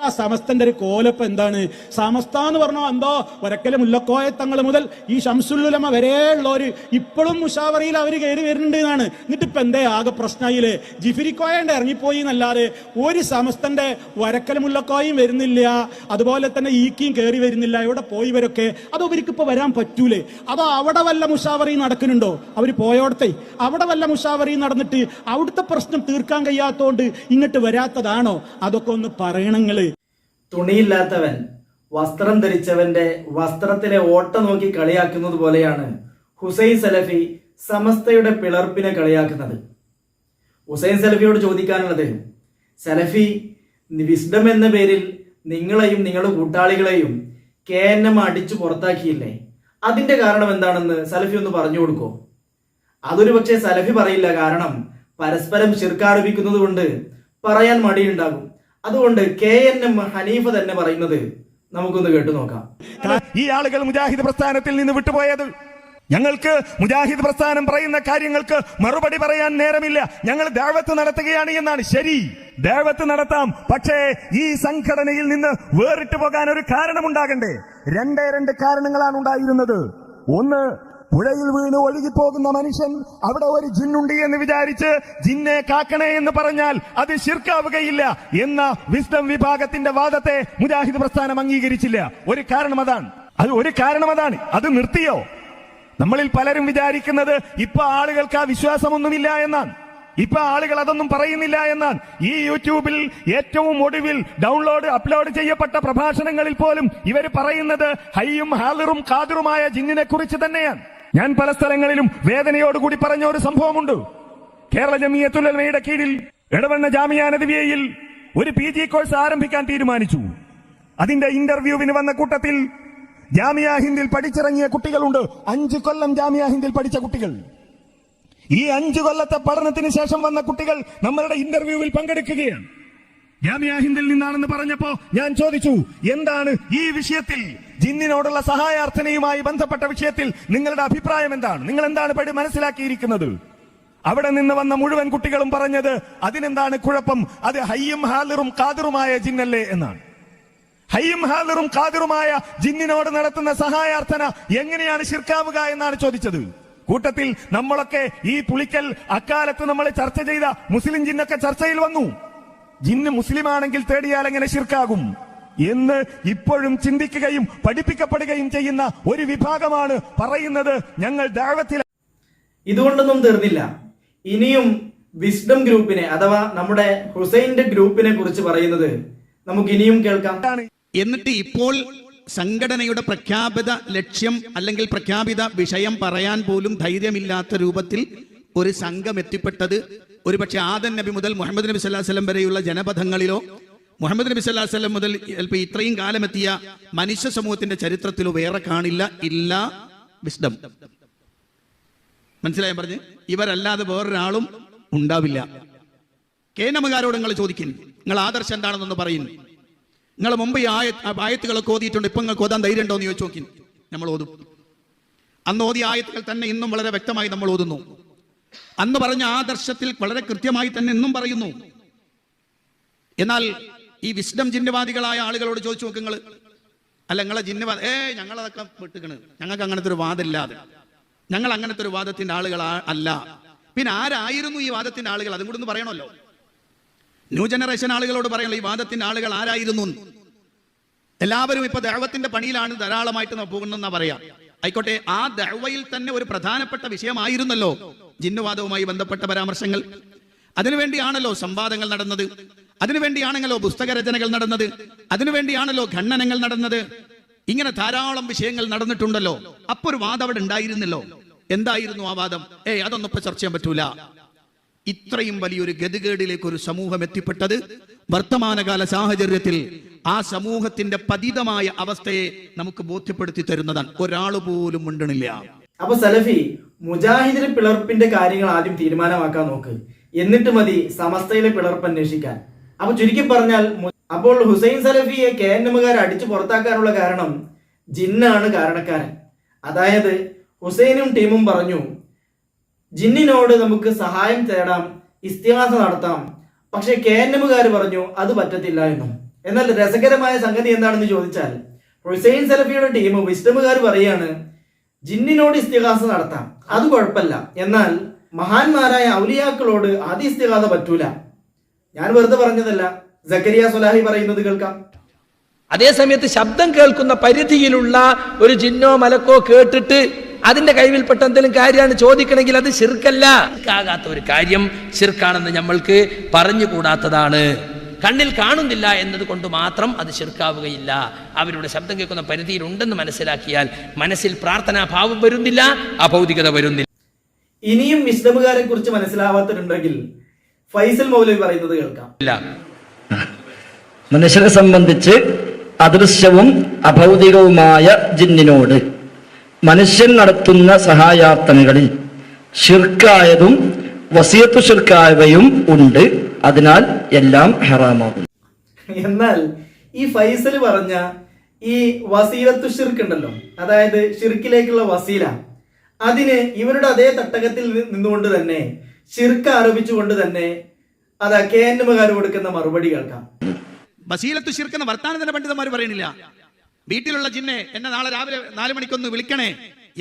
ആ സമസ്തന്റെ ഒരു കോലപ്പ് എന്താണ്? സമസ്ത എന്ന് പറഞ്ഞോ എന്തോ ഒരക്കൽ മുല്ലക്കോയത്തങ്ങൾ മുതൽ ഈ ഷംസുല്ലുലമ വരെയുള്ളവര് ഇപ്പോഴും മുഷാവറിയിൽ അവർ കയറി വരുന്നുണ്ട് എന്നാണ്. എന്നിട്ട് ഇപ്പൊ എന്തേ ആകെ പ്രശ്നമായില്ലേ ജിഫിരിക്കോയണ്ട് ഇറങ്ങിപ്പോയി എന്നല്ലാതെ ഒരു സമസ്തന്റെ വരക്കൽ മുല്ലക്കോയും വരുന്നില്ല. അതുപോലെ തന്നെ ഈക്കിയും കയറി വരുന്നില്ല. ഇവിടെ പോയി ഇവരൊക്കെ? അത് അവർക്ക് ഇപ്പൊ വരാൻ പറ്റൂലേ? അതോ അവിടെ വല്ല മുഷാവറി നടക്കുന്നുണ്ടോ? അവർ പോയോടത്തെ? അവിടെ വല്ല മുഷാവറി നടന്നിട്ട് അവിടുത്തെ പ്രശ്നം തീർക്കാൻ കഴിയാത്തോണ്ട് ഇങ്ങോട്ട് വരാത്തതാണോ? അതൊക്കെ ഒന്ന് പറയണങ്ങൾ. തുണിയില്ലാത്തവൻ വസ്ത്രം ധരിച്ചവന്റെ വസ്ത്രത്തിലെ ഓട്ട നോക്കി കളിയാക്കുന്നത് പോലെയാണ് ഹുസൈൻ സലഫി സമസ്തയുടെ പിളർപ്പിനെ കളിയാക്കുന്നത്. ഹുസൈൻ സലഫിയോട് ചോദിക്കാനുള്ളത് സലഫി വിസ്ഡം എന്ന പേരിൽ നിങ്ങളെയും നിങ്ങളുടെ കൂട്ടാളികളെയും കെ എൻ എം അടിച്ചു പുറത്താക്കിയില്ലേ? അതിന്റെ കാരണം എന്താണെന്ന് സലഫി ഒന്ന് പറഞ്ഞു കൊടുക്കോ? അതൊരു പക്ഷേ സലഫി പറയില്ല. കാരണം പരസ്പരം ശിർക്കാരോപിക്കുന്നത് കൊണ്ട് പറയാൻ മടിയുണ്ടാകും. അതുകൊണ്ട് കെ എൻ എം ഹനീഫ തന്നെ പറയുന്നത് നമുക്കൊന്ന് കേട്ടു നോക്കാം. ഈ ആളുകൾ മുജാഹിദ് പ്രസ്ഥാനത്തിൽ നിന്ന് വിട്ടുപോയത്? ഞങ്ങൾക്ക് മുജാഹിദ് പ്രസ്ഥാനം പറയുന്ന കാര്യങ്ങൾക്ക് മറുപടി പറയാൻ നേരമില്ല. ഞങ്ങൾ ദേവത്ത് നടത്തുകയാണ് എന്നാണ്. ശരി ദേവത്ത് നടത്താം. പക്ഷേ ഈ സംഘടനയിൽ നിന്ന് വേറിട്ട് പോകാൻ ഒരു കാരണമുണ്ടാകണ്ടേ? രണ്ടേ രണ്ട് കാരണങ്ങളാണ് ഉണ്ടായിരുന്നത്. ഒന്ന് പുഴയിൽ വീണ് ഒഴുകിപ്പോകുന്ന മനുഷ്യൻ അവിടെ ഒരു ജിന്നുണ്ട് എന്ന് വിചാരിച്ച് ജിന്നെ കാക്കണേ എന്ന് പറഞ്ഞാൽ അത് ശിർക്കാവുകയില്ല എന്ന വിസ്ഡം വിഭാഗത്തിന്റെ വാദത്തെ മുജാഹിദ് പ്രസ്ഥാനം അംഗീകരിച്ചില്ല. ഒരു കാരണം അതാണ് അത് ഒരു കാരണം അതാണ് അത് നിർത്തിയോ? നമ്മളിൽ പലരും വിചാരിക്കുന്നത് ഇപ്പൊ ആളുകൾക്ക് ആ വിശ്വാസമൊന്നുമില്ല എന്നാണ്. ഇപ്പൊ ആളുകൾ അതൊന്നും പറയുന്നില്ല എന്നാണ്. ഈ യൂട്യൂബിൽ ഏറ്റവും ഒടുവിൽ ഡൗൺലോഡ് അപ്ലോഡ് ചെയ്യപ്പെട്ട പ്രഭാഷണങ്ങളിൽ പോലും ഇവർ പറയുന്നത് ഹയ്യും ഹാലറും കാതിറുമായ ജിന്നിനെ കുറിച്ച് തന്നെയാണ്. ഞാൻ പല സ്ഥലങ്ങളിലും വേദനയോടുകൂടി പറഞ്ഞ ഒരു സംഭവമുണ്ട്. കേരള ജമിയത്തുലമയുടെ കീഴിൽ ഇടവണ്ണ ജാമിയ നദിവിയയിൽ ഒരു പി ജി കോഴ്സ് ആരംഭിക്കാൻ തീരുമാനിച്ചു. അതിന്റെ ഇന്റർവ്യൂവിന് വന്ന കൂട്ടത്തിൽ ജാമിയ ഹിന്ദിൽ പഠിച്ചിറങ്ങിയ കുട്ടികളുണ്ട്. അഞ്ചു കൊല്ലം ജാമിയ ഹിന്ദിൽ പഠിച്ച കുട്ടികൾ. ഈ അഞ്ചു കൊല്ലത്തെ പഠനത്തിന് ശേഷം വന്ന കുട്ടികൾ നമ്മളുടെ ഇന്റർവ്യൂവിൽ പങ്കെടുക്കുകയാണ്. ജാമിയ ഹിന്ദിൽ നിന്നാണെന്ന് പറഞ്ഞപ്പോ ഞാൻ ചോദിച്ചു എന്താണ് ഈ വിഷയത്തിൽ? ജിന്നിനോടുള്ള സഹായാർത്ഥനയുമായി ബന്ധപ്പെട്ട വിഷയത്തിൽ നിങ്ങളുടെ അഭിപ്രായം എന്താണ്? നിങ്ങൾ എന്താണ് പടി മനസ്സിലാക്കിയിരിക്കുന്നത്? അവിടെ നിന്ന് വന്ന മുഴുവൻ കുട്ടികളും പറഞ്ഞത് അതിനെന്താണ് കുഴപ്പം? അത് ഹയ്യും ഹാലിറും കാതിറുമായ ജിന്നല്ലേ എന്നാണ്. ഹയ്യും ഹാലിറും കാതിറുമായ ജിന്നിനോട് നടത്തുന്ന സഹായാർത്ഥന എങ്ങനെയാണ് ശിർക്കാവുക എന്നാണ് ചോദിച്ചത്. കൂട്ടത്തിൽ നമ്മളൊക്കെ ഈ പുളിക്കൽ അക്കാലത്ത് നമ്മൾ ചർച്ച ചെയ്ത മുസ്ലിം ജിന്നൊക്കെ ചർച്ചയിൽ വന്നു. ജിന്ന് മുസ്ലിം ആണെങ്കിൽ തേടിയാൽ എങ്ങനെ ശിർക്കാകും? എന്ന് ഇപ്പോഴും ചിന്തിക്കുകയും പഠിപ്പിക്കപ്പെടുകയും ചെയ്യുന്ന ഒരു വിഭാഗമാണ് പറയുന്നത് ഞങ്ങൾ ദാവത്തിൽ ഇതുകൊണ്ടൊന്നും തീർന്നില്ല. ഇനിയും വിസ്ഡം ഗ്രൂപ്പിനെ അഥവാ നമ്മുടെ ഹുസൈന്റെ ഗ്രൂപ്പിനെ കുറിച്ച് പറയുന്നത് നമുക്ക് ഇനിയും കേൾക്കാം. എന്നിട്ട് ഇപ്പോൾ സംഘടനയുടെ പ്രഖ്യാപിത ലക്ഷ്യം അല്ലെങ്കിൽ പ്രഖ്യാപിത വിഷയം പറയാൻ പോലും ധൈര്യമില്ലാത്ത രൂപത്തിൽ ഒരു സംഘം എത്തിപ്പെട്ടത് ഒരുപക്ഷെ ആദൻ നബി മുതൽ മുഹമ്മദ് നബി സല്ലാ വല്ലം വരെയുള്ള ജനപഥങ്ങളിലോ മുഹമ്മദ് നബി സല്ലാ വല്ലം മുതൽ ചിലപ്പോൾ ഇത്രയും കാലമെത്തിയ മനുഷ്യ സമൂഹത്തിന്റെ ചരിത്രത്തിലോ വേറെ കാണില്ല ഇല്ല വിസ്ഡം മനസ്സിലായി പറഞ്ഞ്? ഇവരല്ലാതെ വേറൊരാളും ഉണ്ടാവില്ല. കേനമകാരോട് നിങ്ങൾ ചോദിക്കുന്നു നിങ്ങൾ ആദർശം എന്താണെന്നൊന്ന് പറയുന്നു നിങ്ങൾ മുമ്പ് ഈ ആയ ആയത്തുകളൊക്കെ ഓതിയിട്ടുണ്ട് ഇപ്പൊ നിങ്ങൾക്ക് ഓതാൻ ധൈര്യം ഉണ്ടോ എന്ന് ചോദിച്ചു നോക്കി നമ്മൾ ഓതും. അന്ന് ഓതിയ ആയത്തുകൾ തന്നെ ഇന്നും വളരെ വ്യക്തമായി നമ്മൾ ഓതുന്നു. അന്ന് പറഞ്ഞ ആദർശത്തിൽ വളരെ കൃത്യമായി തന്നെ എന്നും പറയുന്നു. എന്നാൽ ഈ വിസ്ഡം ജിന്നവാദികളായ ആളുകളോട് ചോദിച്ചു നോക്ക് അല്ല നിങ്ങളെ ജിന്നവാദ ഏ ഞങ്ങളതൊക്കെ വിട്ടുകണ് ഞങ്ങൾക്ക് അങ്ങനത്തെ ഒരു വാദമില്ലാതെ. ഞങ്ങൾ അങ്ങനത്തെ ഒരു വാദത്തിന്റെ ആളുകൾ അല്ല. പിന്നെ ആരായിരുന്നു ഈ വാദത്തിന്റെ ആളുകൾ? അതും കൂടി ഒന്ന് പറയണമല്ലോ. ന്യൂ ജനറേഷൻ ആളുകളോട് പറയണല്ലോ ഈ വാദത്തിന്റെ ആളുകൾ ആരായിരുന്നു എല്ലാവരും ഇപ്പൊ ദൈവത്തിന്റെ പണിയിലാണ് ധാരാളമായിട്ട് പോകുന്നെന്നാ പറയാ. ആയിക്കോട്ടെ ആ ദൈവയിൽ തന്നെ ഒരു പ്രധാനപ്പെട്ട വിഷയമായിരുന്നല്ലോ. ജിന്നുവാദവുമായി ബന്ധപ്പെട്ട പരാമർശങ്ങൾ. അതിനുവേണ്ടിയാണല്ലോ സംവാദങ്ങൾ നടന്നത്. അതിനുവേണ്ടിയാണെങ്കിലോ പുസ്തക രചനകൾ നടന്നത്. അതിനുവേണ്ടിയാണല്ലോ ഖണ്ഡനങ്ങൾ നടന്നത്. ഇങ്ങനെ ധാരാളം വിഷയങ്ങൾ നടന്നിട്ടുണ്ടല്ലോ. അപ്പൊ ഒരു വാദം അവിടെ ഉണ്ടായിരുന്നല്ലോ. എന്തായിരുന്നു ആ വാദം? ഏയ് അതൊന്നും ഇപ്പൊ ചർച്ച ചെയ്യാൻ പറ്റൂല. ഇത്രയും വലിയൊരു ഗതികേടിലേക്ക് ഒരു സമൂഹം എത്തിപ്പെട്ടത് വർത്തമാനകാല സാഹചര്യത്തിൽ ആ സമൂഹത്തിന്റെ പതിതമായ അവസ്ഥയെ നമുക്ക് ബോധ്യപ്പെടുത്തി തരുന്നതാണ്. ഒരാൾ പോലും മുണ്ടണില്ല. അപ്പൊ സലഫി മുജാഹിദിലെ പിളർപ്പിന്റെ കാര്യങ്ങൾ ആദ്യം തീരുമാനമാക്കാൻ നോക്ക്. എന്നിട്ട് മതി സമസ്തയിലെ പിളർപ്പ് അന്വേഷിക്കാൻ. അപ്പൊ ചുരുക്കി പറഞ്ഞാൽ അപ്പോൾ ഹുസൈൻ സലഫിയെ കെ എൻ എമ്മുകാർ അടിച്ചു പുറത്താക്കാനുള്ള കാരണം ജിന്നാണ് കാരണക്കാരൻ. അതായത് ഹുസൈനും ടീമും പറഞ്ഞു ജിന്നിനോട് നമുക്ക് സഹായം തേടാം ഇസ്തിഹാസ നടത്താം. പക്ഷെ കെ എൻ എമ്മുകാർ പറഞ്ഞു അത് പറ്റത്തില്ല എന്നും. എന്നാൽ രസകരമായ സംഗതി എന്താണെന്ന് ചോദിച്ചാൽ ഹുസൈൻ സലഫിയുടെ ടീം വിസ്ഡമുകാർ പറയാണ് ജിന്നിനോട് ഇസ്തിഹാസ നടത്താം. അത് കുഴപ്പമില്ല. എന്നാൽ മഹാന്മാരായ ഔലിയാക്കളോട് ആദ്യ ഇസ്തിഹാസ പറ്റൂല. ഞാൻ വെറുതെ പറഞ്ഞതല്ല. സക്കരിയ സുലാഹി പറയുന്നത് കേൾക്കാം. അതേസമയത്ത് ശബ്ദം കേൾക്കുന്ന പരിധിയിലുള്ള ഒരു ജിന്നോ മലക്കോ കേട്ടിട്ട് അതിന്റെ കൈവിൽപ്പെട്ട എന്തെങ്കിലും കാര്യമാണ് ചോദിക്കണമെങ്കിൽ അത് ശിർക്കല്ല. ഒരു കാര്യം ശിർക്കാണെന്ന് നമ്മൾക്ക് പറഞ്ഞുകൂടാത്തതാണ്. കണ്ണിൽ കാണുന്നില്ല എന്നതുകൊണ്ട് മാത്രം അത് ശിർക്കാവുകയില്ല. അവരുടെ ശബ്ദം കേൾക്കുന്ന പരിധിയിലുണ്ടെന്ന് മനസ്സിലാക്കിയാൽ മനസ്സിൽ പ്രാർത്ഥനാ പ്രാർത്ഥനാഭാവം വരുന്നില്ല അഭൗതികത വരുന്നില്ല. ഇനിയും വിസ്ഡമുകാരെ കുറിച്ച് മനസ്സിലാവാത്തിട്ടുണ്ടെങ്കിൽ ഫൈസൽ മൗലവി പറയുന്നത് കേൾക്കാം. മനുഷ്യരെ സംബന്ധിച്ച് അദൃശ്യവും അഭൗതികവുമായ ജിന്നിനോട് മനുഷ്യൻ നടത്തുന്ന സഹായാർത്ഥനകളിൽ ഷിർക്കായതും വസിയത്തു ഷിർക്കായവയും ഉണ്ട്. അതിനാൽ എല്ലാം ഹറാമാകും എന്നാൽ ഈ ഫൈസൽ പറഞ്ഞ ഈ വസീലത്തു ഷിർക്ക് ഉണ്ടല്ലോ അതായത് ഷിർക്കിലേക്കുള്ള വസീല. അതിന് ഇവരുടെ അതേ തട്ടകത്തിൽ നിന്നുകൊണ്ട് തന്നെ ഷിർക്ക് ആരോപിച്ചുകൊണ്ട് തന്നെ അതാ കെ എൻ എമ്മുകാർ കൊടുക്കുന്ന മറുപടി കേൾക്കാം. വസീലത്തു ഷിർക്ക് എന്ന വർത്താനം തന്നെ പണ്ഡിതന്മാർ പറയണില്ല വീട്ടിലുള്ള ജിന്നെ എന്നെ നാളെ രാവിലെ നാല് മണിക്കൊന്ന് വിളിക്കണേ.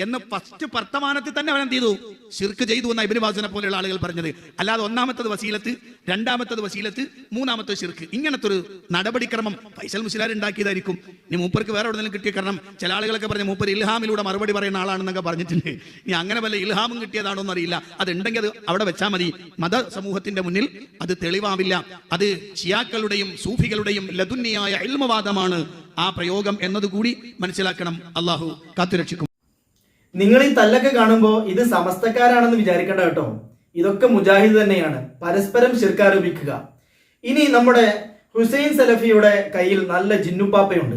എന്ന് ഫസ്റ്റ് വർത്തമാനത്തിൽ തന്നെ അവൻ എന്ത് ചെയ്തു? ശിർക്ക് ചെയ്തു എന്ന ഇബിനുബാസിനെ പോലെയുള്ള ആളുകൾ പറഞ്ഞത്. അല്ലാതെ ഒന്നാമത്തത് വസീലത്ത് രണ്ടാമത്തത് വസീലത്ത് മൂന്നാമത്തെ ശിർക്ക്. ഇങ്ങനത്തെ ഒരു നടപടിക്രമം ഫൈസൽ മുസ്ലാർ ഉണ്ടാക്കിയതായിരിക്കും. ഇനി മൂപ്പർക്ക് വേറെ എവിടെ കിട്ടിയ കാരണം ചില ആളുകളൊക്കെ പറഞ്ഞ മൂപ്പർ ഇൽഹാമിലൂടെ മറുപടി പറയുന്ന ആളാണെന്നൊക്കെ പറഞ്ഞിട്ടുണ്ട്. ഇനി അങ്ങനെ വല്ല ഇൽഹാമും കിട്ടിയതാണോ എന്നറിയില്ല അതുണ്ടെങ്കിൽ അത് അവിടെ വെച്ചാൽ മതി. മത സമൂഹത്തിന്റെ മുന്നിൽ അത് തെളിവാവില്ല. അത് ഷിയാക്കളുടെയും സൂഫികളുടെയും ലതുന്യായ ഇൽമവാദമാണ് ആ പ്രയോഗം എന്നതുകൂടി മനസ്സിലാക്കണം. അള്ളാഹു കാത്തുരക്ഷിക്കും. നിങ്ങൾ ഈ തല്ലൊക്കെ കാണുമ്പോൾ ഇത് സമസ്തക്കാരാണെന്ന് വിചാരിക്കേണ്ട കേട്ടോ. ഇതൊക്കെ മുജാഹിദ് തന്നെയാണ്. പരസ്പരം ശിർക്കാരോപിക്കുക. ഇനി നമ്മുടെ ഹുസൈൻ സലഫിയുടെ കയ്യിൽ നല്ല ജിന്നുപ്പാപ്പയുണ്ട്.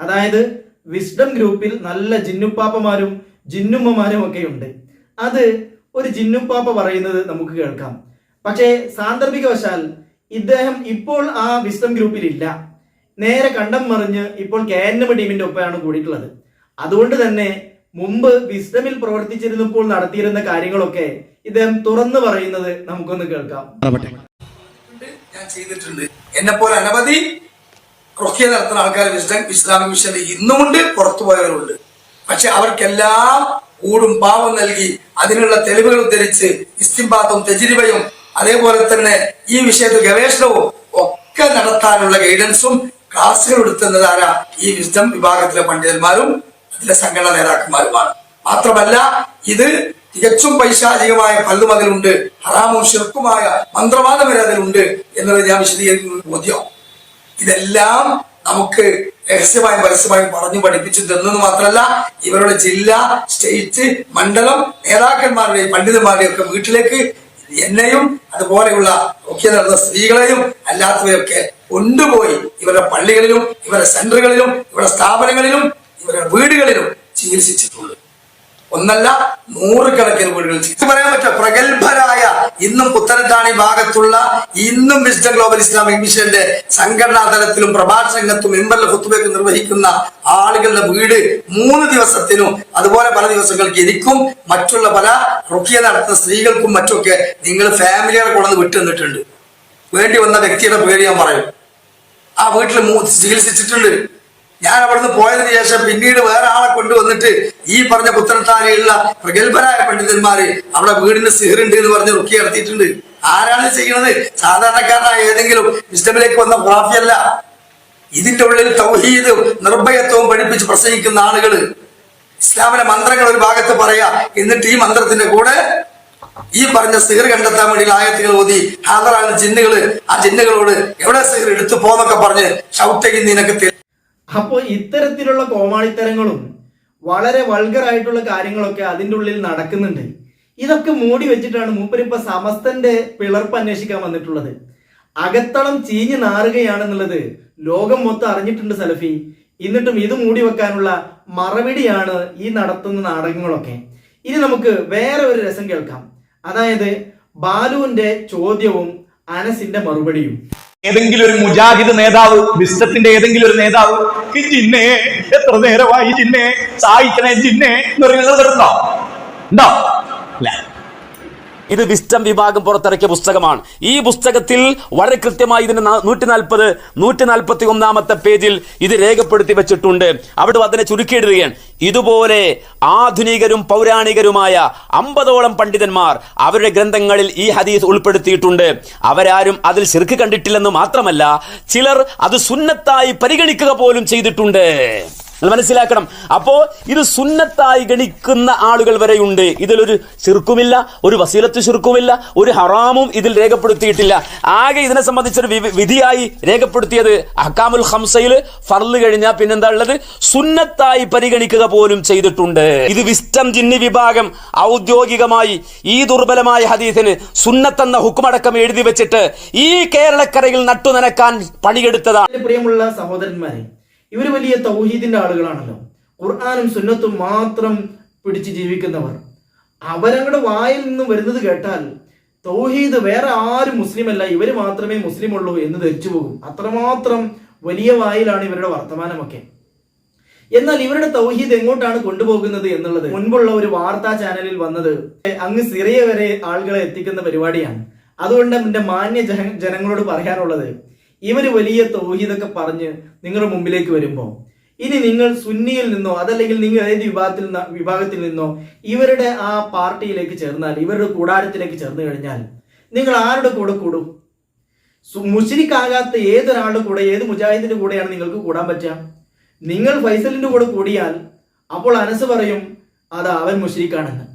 അതായത് വിസ്ഡം ഗ്രൂപ്പിൽ നല്ല ജിന്നുപ്പാപ്പമാരും ജിന്നുമ്മമാരും ഒക്കെ ഉണ്ട്. അത് ഒരു ജിന്നുപ്പാപ്പ പറയുന്നത് നമുക്ക് കേൾക്കാം. പക്ഷേ സാന്ദർഭികവശാൽ ഇദ്ദേഹം ഇപ്പോൾ ആ വിസ്ഡം ഗ്രൂപ്പിൽ ഇല്ല നേരെ കണ്ടം മറിഞ്ഞ് ഇപ്പോൾ കെ എൻ എം ടീമിന്റെ ഒപ്പമാണ് കൂടിയിട്ടുള്ളത്. അതുകൊണ്ട് തന്നെ മുമ്പ് വിസ്ഡമിൽ പ്രവർത്തിച്ചിരുന്നപ്പോൾ നടത്തിയിരുന്ന കാര്യങ്ങളൊക്കെ ഇദ്ദേഹം തുറന്നു പറയുന്നത് നമുക്കൊന്ന് കേൾക്കാം. ഞാൻ ചെയ്തിട്ടുണ്ട്. എന്നെ പോലെ അനവധി ക്രൊക്കിയ നടത്തുന്ന ആൾക്കാർ വിസ്ഡം ഇസ്ലാമിക് മിഷനിൽ ഇന്നുമുണ്ട് പുറത്തു പോയവരുണ്ട് പക്ഷെ അവർക്കെല്ലാം കൂടും പാവം നൽകി അതിനുള്ള തെളിവുകൾ ഉദ്ധരിച്ച് ഇസ്തിംബാത്തും തെജിരിബയും അതേപോലെ തന്നെ ഈ വിഷയത്തിൽ ഗവേഷണവും ഒക്കെ നടത്താനുള്ള ഗൈഡൻസും ക്ലാസ്സുകൾ എടുത്തുന്നത് ആരാ? ഈ വിസ്ഡം വിഭാഗത്തിലെ പണ്ഡിതന്മാരും അതിലെ സംഘടനാ നേതാക്കന്മാരുമാണ്. മാത്രമല്ല ഇത് തികച്ചും പൈശാചികമായ പല്ലും അതിലുണ്ട് ഹറാമും ഷിർക്കുമായ മന്ത്രവാദം വരെ അതിലുണ്ട് എന്നുള്ളത് ഞാൻ വിശദീകരിക്കുന്ന ബോധ്യം ഇതെല്ലാം നമുക്ക് രഹസ്യമായും പരസ്യമായും പറഞ്ഞു പഠിപ്പിച്ചു തന്നെന്ന് മാത്രമല്ല ഇവരുടെ ജില്ല സ്റ്റേറ്റ് മണ്ഡലം നേതാക്കന്മാരുടെയും പണ്ഡിതന്മാരുടെയും ഒക്കെ വീട്ടിലേക്ക് എന്നെയും അതുപോലെയുള്ള ഒക്കെ നടന്ന സ്ത്രീകളെയും അല്ലാത്തവരെയൊക്കെ കൊണ്ടുപോയി ഇവരുടെ പള്ളികളിലും ഇവരുടെ സെന്ററുകളിലും ഇവരുടെ സ്ഥാപനങ്ങളിലും ഇവരുടെ വീടുകളിലും ചികിത്സിച്ചിട്ടുണ്ട്. ഒന്നല്ല നൂറുകണക്കിന് വീടുകൾ ഇത് പറയാൻ പറ്റില്ല പ്രഗത്ഭരായ ഇന്നും പുത്തനത്താണി ഭാഗത്തുള്ള ഇന്നും വിസ്ഡം ഗ്ലോബൽ ഇസ്ലാമിക് മിഷന്റെ സംഘടനാ തലത്തിലും പ്രഭാഷണ രംഗത്തും മെമ്പറിലെ കുത്തുബയൊക്കെ നിർവഹിക്കുന്ന ആളുകളുടെ വീട് മൂന്ന് ദിവസത്തിനും അതുപോലെ പല ദിവസങ്ങൾക്ക് എനിക്കും മറ്റുള്ള പല റുക്കിയ നടത്തുന്ന സ്ത്രീകൾക്കും മറ്റൊക്കെ നിങ്ങൾ ഫാമിലികളെ കൊണ്ടുവന്ന് വിട്ടു തന്നിട്ടുണ്ട്. വേണ്ടി വന്ന വ്യക്തിയുടെ പേര് ഞാൻ പറയും. ആ വീട്ടിൽ ചികിത്സിച്ചിട്ടുണ്ട്. ഞാൻ അവിടുന്ന് പോയതിനു ശേഷം പിന്നീട് വേറെ ആളെ കൊണ്ടുവന്നിട്ട് ഈ പറഞ്ഞ പുത്രത്താനെയുള്ള പ്രഗത്ഭരായ പണ്ഡിതന്മാര് അവിടെ വീടിന് സിഹറുണ്ട് എന്ന് പറഞ്ഞ് റുക്കി നടത്തിയിട്ടുണ്ട്. ആരാണ് ചെയ്യുന്നത് സാധാരണക്കാരനായ ഏതെങ്കിലും വിസ്ഡമിലേക്ക് വന്ന പ്രാഫിയല്ല ഇതിന്റെ ഉള്ളിൽ തൗഹീദും നിർഭയത്വവും പഠിപ്പിച്ച് പ്രസംഗിക്കുന്ന ആളുകൾ. ഇസ്ലാമിലെ മന്ത്രങ്ങൾ ഒരു ഭാഗത്ത് പറയാ എന്നിട്ട് ഈ മന്ത്രത്തിന്റെ കൂടെ ഈ പറഞ്ഞ സിഹർ കണ്ടെത്താൻ വേണ്ടി ആയത്തുകൾ ഓതി ഹാദറാണ് ജിന്നുകൾ ആ ജിന്നുകളോട് എവിടെ സിഹർ എടുത്തു പോന്നൊക്കെ പറഞ്ഞ് ഷൗട്ട് തെ- അപ്പോൾ ഇത്തരത്തിലുള്ള കോമാളിത്തരങ്ങളും വളരെ വൾഗറായിട്ടുള്ള കാര്യങ്ങളൊക്കെ അതിന്റെ ഉള്ളിൽ നടക്കുന്നുണ്ട്. ഇതൊക്കെ മൂടി വെച്ചിട്ടാണ് മൂപ്പരിപ്പ സമസ്തന്റെ പിളർപ്പ് അന്വേഷിക്കാൻ വന്നിട്ടുള്ളത്. അകത്തളം ചീഞ്ഞു നാറുകയാണെന്നുള്ളത് ലോകം മൊത്തം അറിഞ്ഞിട്ടുണ്ട് സലഫി. എന്നിട്ടും ഇത് മൂടി വെക്കാനുള്ള മറവിടിയാണ് ഈ നടത്തുന്ന നാടകങ്ങളൊക്കെ. ഇനി നമുക്ക് വേറെ ഒരു രസം കേൾക്കാം. അതായത് ബാലുവിന്റെ ചോദ്യവും അനസിന്റെ മറുപടിയും. ഏതെങ്കിലും ഒരു മുജാഹിദ് നേതാവ് വിശ്വത്തിന്റെ ഏതെങ്കിലും ഒരു നേതാവ് "ഈ ജിന്നെ എത്ര നേരമായി ജിന്നെ സഹായിക്കണേ ജിന്നെ എന്ന് പറയുന്നത് ഉണ്ടോ? ഇത് വിസ്റ്റം വിഭാഗം പുറത്തിറക്കിയ പുസ്തകമാണ്. ഈ പുസ്തകത്തിൽ വളരെ കൃത്യമായി ഇതിന് നൂറ്റി നാൽപ്പത് നൂറ്റി നാൽപ്പത്തി ഒന്നാമത്തെ പേജിൽ ഇത് രേഖപ്പെടുത്തി വെച്ചിട്ടുണ്ട്. അവിടെ അതിനെ ചുരുക്കിയിടുകയാണ്. ഇതുപോലെ ആധുനികരും പൗരാണികരുമായ അമ്പതോളം പണ്ഡിതന്മാർ അവരുടെ ഗ്രന്ഥങ്ങളിൽ ഈ ഹദീസ് ഉൾപ്പെടുത്തിയിട്ടുണ്ട്. അവരാരും അതിൽ ശിർക്ക് കണ്ടിട്ടില്ലെന്ന് മാത്രമല്ല ചിലർ അത് സുന്നത്തായി പരിഗണിക്കുക പോലും ചെയ്തിട്ടുണ്ട്. നിങ്ങൾ മനസ്സിലാക്കണം. അപ്പോൾ ഇത് സുന്നത്തായി ഗണിക്കുന്ന ആളുകൾ വരെയുണ്ട്. ഇതിലൊരു ചെറുക്കുമില്ല ഒരു വസീലത്ത് ചെറുക്കുമില്ല ഒരു ഹറാമും ഇതിൽ രേഖപ്പെടുത്തിയിട്ടില്ല. ആകെ ഇതിനെ സംബന്ധിച്ചൊരു വിധിയായി രേഖപ്പെടുത്തിയത് അഹ്കാമുൽ ഹംസയിൽ ഫർൾ കഴിഞ്ഞാൽ പിന്നെന്താ ഉള്ളത്? സുന്നത്തായി പരിഗണിക്കുക പോലും ചെയ്തിട്ടുണ്ട്. ഇത് വിസ്റ്റം ജിന്നി വിഭാഗം ഔദ്യോഗികമായി ഈ ദുർബലമായ ഹദീസിന് സുന്നത്തെന്ന ഹുക്കുമടക്കം എഴുതി വെച്ചിട്ട് ഈ കേരളക്കരയിൽ നട്ടുനനക്കാൻ പണിയെടുത്തതാണ് പ്രിയമുള്ള സഹോദരന്മാരെ ഇവർ വലിയ തൗഹീദിന്റെ ആളുകളാണല്ലോ. ഖുർആാനും സുന്നത്തും മാത്രം പിടിച്ച് ജീവിക്കുന്നവർ. അവരങ്ങളുടെ വായിൽ നിന്നും വരുന്നത് കേട്ടാൽ തൗഹീദ് വേറെ ആരും മുസ്ലിം അല്ല ഇവർ മാത്രമേ മുസ്ലിം ഉള്ളൂ എന്ന് ധരിച്ചു പോകും. അത്രമാത്രം വലിയ വായിലാണ് ഇവരുടെ വർത്തമാനമൊക്കെ. എന്നാൽ ഇവരുടെ തൗഹീദ് എങ്ങോട്ടാണ് കൊണ്ടുപോകുന്നത് എന്നുള്ളത് മുൻപുള്ള ഒരു വാർത്താ ചാനലിൽ വന്നത് അങ്ങ് സിറിയ വരെ ആളുകളെ എത്തിക്കുന്ന പരിപാടിയാണ്. അതുകൊണ്ട് എന്റെ മാന്യ ജനങ്ങളോട് പറയാനുള്ളത് ഇവർ വലിയ തൗഹീദൊക്കെ പറഞ്ഞ് നിങ്ങളുടെ മുമ്പിലേക്ക് വരുമ്പോൾ ഇനി നിങ്ങൾ സുന്നിയിൽ നിന്നോ അതല്ലെങ്കിൽ നിങ്ങൾ ഏത് വിഭാഗത്തിൽ വിഭാഗത്തിൽ നിന്നോ ഇവരുടെ ആ പാർട്ടിയിലേക്ക് ചേർന്നാൽ ഇവരുടെ കൂടാരത്തിലേക്ക് ചേർന്ന് കഴിഞ്ഞാൽ നിങ്ങൾ ആരുടെ കൂടെ കൂടും? മുസ്ലിക്കാകാത്ത ഏതൊരാളുടെ കൂടെ ഏത് മുജാഹിദിന്റെ കൂടെയാണ് നിങ്ങൾക്ക് കൂടാൻ പറ്റുക? നിങ്ങൾ ഫൈസലിന്റെ കൂടെ കൂടിയാൽ അപ്പോൾ അനസ് പറയും അത് അവൻ മുശ്രിക്കാണെന്ന്.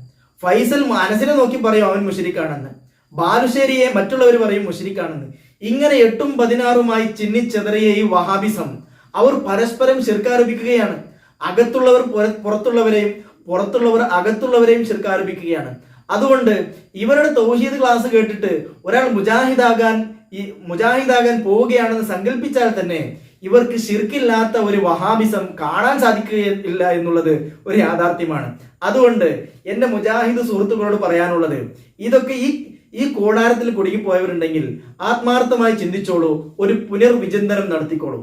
ഫൈസൽ അനസിനെ നോക്കി പറയും അവൻ മുശ്രിക്കാണെന്ന്. ബാലുശ്ശേരിയെ മറ്റുള്ളവർ പറയും മുശ്രിക്കാണെന്ന്. ഇങ്ങനെ എട്ടും പതിനാറുമായി ചിന്നിച്ചെതറിയ ഈ വഹാബിസം അവർ പരസ്പരം ശിർക്കാരോപിക്കുകയാണ്. അകത്തുള്ളവർ പുറത്തുള്ളവരെയും പുറത്തുള്ളവർ അകത്തുള്ളവരെയും ശിർക്കാരോപിക്കുകയാണ്. അതുകൊണ്ട് ഇവരുടെ തൗഹീദ് ക്ലാസ് കേട്ടിട്ട് ഒരാൾ മുജാഹിദാകാൻ ഈ മുജാഹിദാകാൻ പോവുകയാണെന്ന് സങ്കല്പിച്ചാൽ തന്നെ ഇവർക്ക് ശിർക്കില്ലാത്ത ഒരു വഹാബിസം കാണാൻ സാധിക്കുകയില്ല എന്നുള്ളത് ഒരു യാഥാർത്ഥ്യമാണ്. അതുകൊണ്ട് എന്റെ മുജാഹിദ് സുഹൃത്തുക്കളോട് പറയാനുള്ളത് ഇതൊക്കെ ഈ ഈ കൂടാരത്തിൽ കുടുങ്ങിപ്പോയവരുണ്ടെങ്കിൽ ആത്മാർത്ഥമായി ചിന്തിച്ചോളൂ ഒരു പുനർവിചിന്തനം നടത്തിക്കോളൂ.